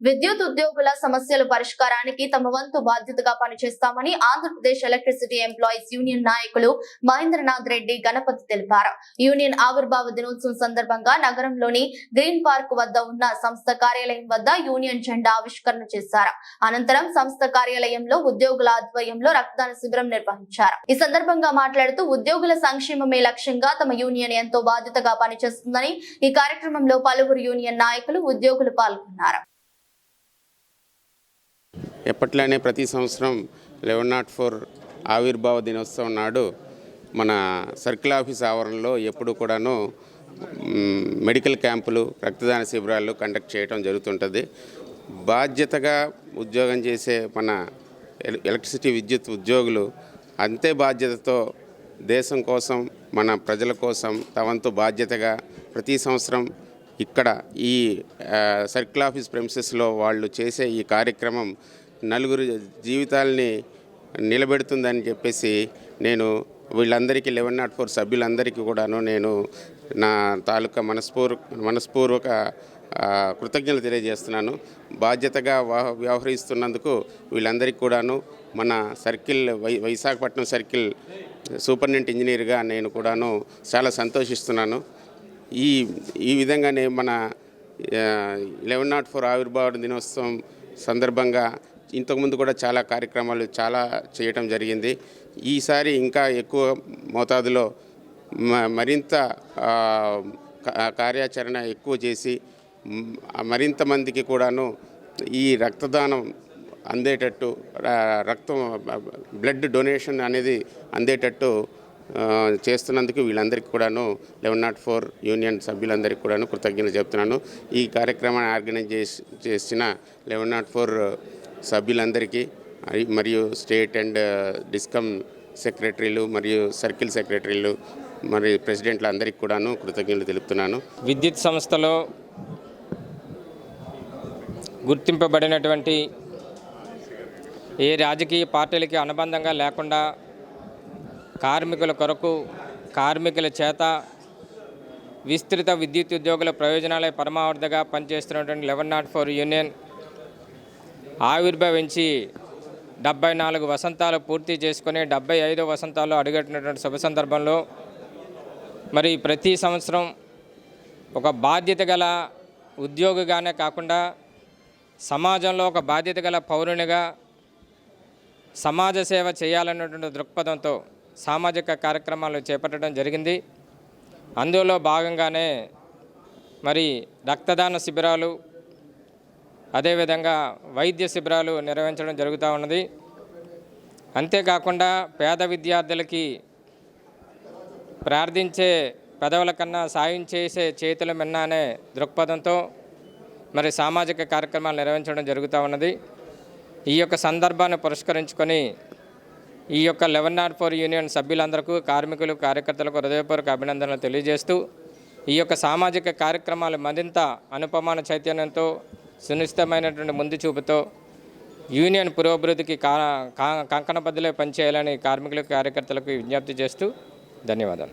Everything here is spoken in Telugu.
విద్యుత్ ఉద్యోగుల సమస్యల పరిష్కారానికి తమ వంతు బాధ్యతగా పనిచేస్తామని ఆంధ్రప్రదేశ్ ఎలక్ట్రిసిటీ ఎంప్లాయీస్ యూనియన్ నాయకులు మహేంద్రనాథ్ రెడ్డి గణపతి తెలిపారు. యూనియన్ ఆవిర్భావ దినోత్సవం సందర్భంగా నగరంలోని గ్రీన్ పార్క్ వద్ద ఉన్న సంస్థ కార్యాలయం వద్ద యూనియన్ జెండా ఆవిష్కరణ చేశారు. అనంతరం సంస్థ కార్యాలయంలో ఉద్యోగుల ఆధ్వర్యంలో రక్తదాన శిబిరం నిర్వహించారు. ఈ సందర్భంగా మాట్లాడుతూ ఉద్యోగుల సంక్షేమమే లక్ష్యంగా తమ యూనియన్ ఎంతో బాధ్యతగా పనిచేస్తుందని ఈ కార్యక్రమంలో పలువురు యూనియన్ నాయకులు ఉద్యోగులు పాల్గొన్నారు. ఎప్పట్లానే ప్రతి సంవత్సరం లెవెన్ నాట్ ఫోర్ ఆవిర్భావ దినోత్సవం నాడు మన సర్కిల్ ఆఫీస్ ఆవరణలో ఎప్పుడు కూడాను మెడికల్ క్యాంపులు రక్తదాన శిబిరాలు కండక్ట్ చేయడం జరుగుతుంటుంది. బాధ్యతగా ఉద్యోగం చేసే మన ఎలక్ట్రిసిటీ విద్యుత్ ఉద్యోగులు అంతే బాధ్యతతో దేశం కోసం మన ప్రజల కోసం తమంతు బాధ్యతగా ప్రతి సంవత్సరం ఇక్కడ ఈ సర్కిల్ ఆఫీస్ ప్రెమిసెస్లో వాళ్ళు చేసే ఈ కార్యక్రమం నలుగురు జీవితాల్ని నిలబెడుతుందని చెప్పేసి నేను వీళ్ళందరికీ లెవెన్ నాట్ ఫోర్ సభ్యులందరికీ కూడాను నేను నా తాలూకా మనస్పూర్ మనస్పూర్వక కృతజ్ఞతలు తెలియజేస్తున్నాను. బాధ్యతగా వ్యవహరిస్తున్నందుకు వీళ్ళందరికీ కూడాను మన సర్కిల్ వై విశాఖపట్నం సర్కిల్ సూపరింటెండెంట్ ఇంజనీర్గా నేను కూడాను చాలా సంతోషిస్తున్నాను. ఈ ఈ విధంగానే మన లెవెన్ నాట్ ఫోర్ ఆవిర్భావ దినోత్సవం సందర్భంగా ఇంతకుముందు కూడా చాలా కార్యక్రమాలు చాలా చేయటం జరిగింది. ఈసారి ఇంకా ఎక్కువ మోతాదులో మ- మరింత కార్యాచరణ ఎక్కువ చేసి మరింత మందికి కూడాను ఈ రక్తదానం అందేటట్టు రక్తం బ్లడ్ డొనేషన్ అనేది అందేటట్టు చేస్తున్నందుకు వీళ్ళందరికీ కూడాను లెవెన్ నాట్ ఫోర్ యూనియన్ సభ్యులందరికీ కూడాను కృతజ్ఞతలు చెప్తున్నాను. ఈ కార్యక్రమాన్ని ఆర్గనైజ్ చేసి చేసిన లెవెన్ నాట్ ఫోర్ సభ్యులందరికీ మరియు స్టేట్ అండ్ డిస్కమ్ సెక్రటరీలు మరియు సర్కిల్ సెక్రటరీలు మరియు ప్రెసిడెంట్లు అందరికీ కూడాను కృతజ్ఞతలు తెలుపుతున్నాను. విద్యుత్ సంస్థలో గుర్తింపబడినటువంటి ఏ రాజకీయ పార్టీలకి అనుబంధంగా లేకుండా కార్మికుల కొరకు కార్మికుల చేత విస్తృత విద్యుత్ ఉద్యోగుల ప్రయోజనాలే పరమావధిగా పనిచేస్తున్నటువంటి లెవెన్ నాట్ ఫోర్ యూనియన్ ఆవిర్భవించి డెబ్బై నాలుగు వసంతాలు పూర్తి చేసుకుని డెబ్బై ఐదో వసంతాలు అడుగట్టినటువంటి శుభ సందర్భంలో మరి ప్రతి సంవత్సరం ఒక బాధ్యత గల ఉద్యోగిగానే కాకుండా సమాజంలో ఒక బాధ్యత గల పౌరునిగా సమాజ సేవ చేయాలన్నటువంటి దృక్పథంతో సామాజిక కార్యక్రమాలు చేపట్టడం జరిగింది. అందులో భాగంగానే మరి రక్తదాన శిబిరాలు అదేవిధంగా వైద్య శిబిరాలు నిర్వహించడం జరుగుతూ ఉన్నది. అంతేకాకుండా పేద విద్యార్థులకి ప్రార్థించే పెదవుల కన్నా సాయం చేసే చేతుల మిన్న అనే దృక్పథంతో మరి సామాజిక కార్యక్రమాలు నిర్వహించడం జరుగుతూ ఉన్నది. ఈ యొక్క సందర్భాన్ని పురస్కరించుకొని ఈ యొక్క లెవెన్ నాట్ ఫోర్ యూనియన్ సభ్యులందరికీ కార్మికులు కార్యకర్తలకు హృదయపూర్వక అభినందనలు తెలియజేస్తూ ఈ యొక్క సామాజిక కార్యక్రమాలు మరింత అనుపమాన చైతన్యంతో సునిశ్చితమైనటువంటి ముందు చూపుతో యూనియన్ పురోభివృద్ధికి కా కా- కంకణబద్దులే పనిచేయాలని కార్మికులకు కార్యకర్తలకు విజ్ఞప్తి చేస్తూ ధన్యవాదాలు.